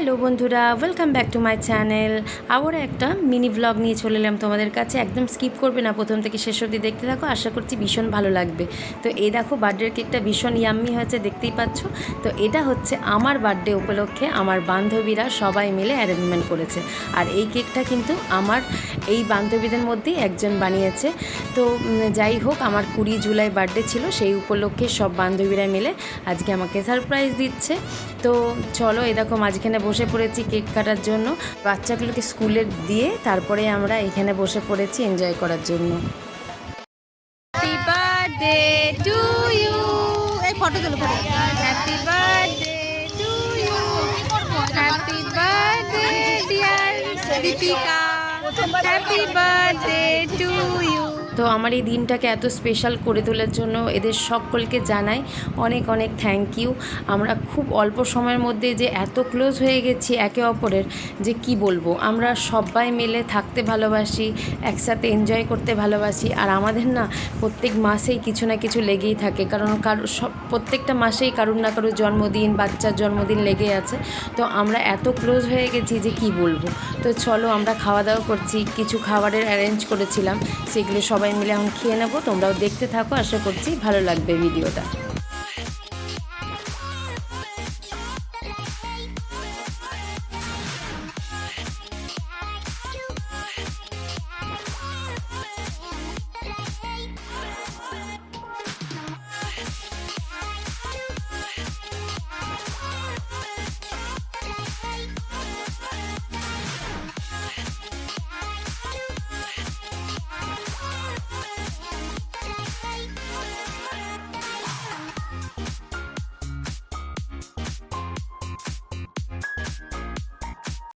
Hello বন্ধুরা welcome back to my channel আবার একটা মিনি ব্লগ নিয়ে চলে এলাম তোমাদের কাছে। একদম স্কিপ করবে না, প্রথম থেকে শেষ অবধি দেখতে থাকো। আশা করছি ভীষণ ভালো লাগবে। তো এই দেখো বার্থডের কেকটা ভীষণ ইয়াম্মি হয়েছে, দেখতেই পাচ্ছ। তো এটা হচ্ছে আমার বার্থডে উপলক্ষে আমার বান্ধবীরা সবাই মিলে অ্যারেঞ্জমেন্ট করেছে। আর এই কেকটা কিন্তু আমার এই বান্ধবীদের মধ্যেই একজন বানিয়েছে। তো যাই হোক, আমার কুড়ি জুলাই বার্থডে ছিল, সেই উপলক্ষে সব বান্ধবীরা মিলে আজকে আমাকে সারপ্রাইজ দিচ্ছে। তো চলো এই দেখো মাঝখানে বসে পড়েছি কেক কাটার জন্য। বাচ্চাগুলোকে স্কুলে দিয়ে তারপরে আমরা এখানে বসে পড়েছি এনজয় করার জন্য। হ্যাপি বার্থডে টু ইউ তো আমার এই দিনটাকে এত স্পেশাল করে তোলার জন্য এদের সকলকে জানাই অনেক অনেক থ্যাংক ইউ আমরা খুব অল্প সময়ের মধ্যে যে এত ক্লোজ হয়ে গেছি একে অপরের, যে কি বলব? আমরা সবাই মিলে থাকতে ভালোবাসি, একসাথে এনজয় করতে ভালোবাসি, আর আমাদের না প্রত্যেক মাসেই কিছু না কিছু লেগেই থাকে। কারণ কারও সব, প্রত্যেকটা মাসেই কারুর না কারোর জন্মদিন, বাচ্চার জন্মদিন লেগে আছে। তো আমরা এত ক্লোজ হয়ে গেছি যে কি বলব? তো চলো আমরা খাওয়া দাওয়া করছি, কিছু খাবারের অ্যারেঞ্জ করেছিলাম, সেগুলো সবাই মিলে এখন খেয়ে নেব। তোমরাও দেখতে থাকো আশা করছি ভালো লাগবে ভিডিওটা।